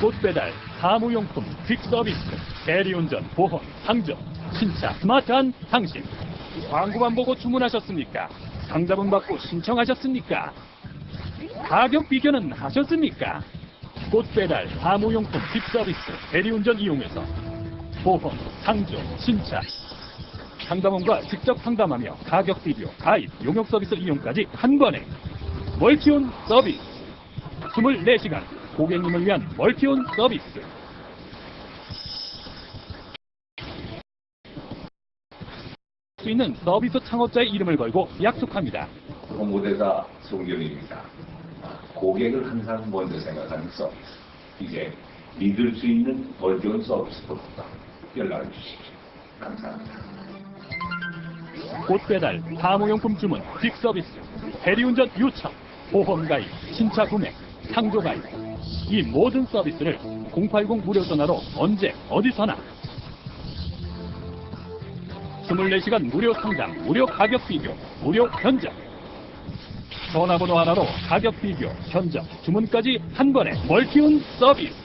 꽃배달, 사무용품, 퀵서비스, 대리운전, 보험, 상점, 신차, 스마트한 당신. 광고만 보고 주문하셨습니까? 상담은 받고 신청하셨습니까? 가격 비교는 하셨습니까? 꽃배달, 사무용품, 퀵서비스, 대리운전 이용해서 보험, 상조, 신차, 상담원과 직접 상담하며 가격 비교, 가입, 용역 서비스 이용까지 한 번에 멀티온 서비스 24시간 고객님을 위한 멀티온 서비스 수 있는 서비스 창업자의 이름을 걸고 약속합니다. 홍보대사 송경입니다. 고객을 항상 먼저 생각하는 서비스. 이제 믿을 수 있는 멀티온 서비스부터 연락을 주십시오. 감사합니다. 꽃 배달, 사무용품 주문, 퀵서비스, 대리운전 요청, 보험 가입, 신차 구매, 상조 가입 이 모든 서비스를 080 무료 전화로 언제 어디서나. 24시간 무료 상담, 무료 가격 비교, 무료 견적. 전화번호 하나로 가격 비교, 견적, 주문까지 한 번에 멀티온 서비스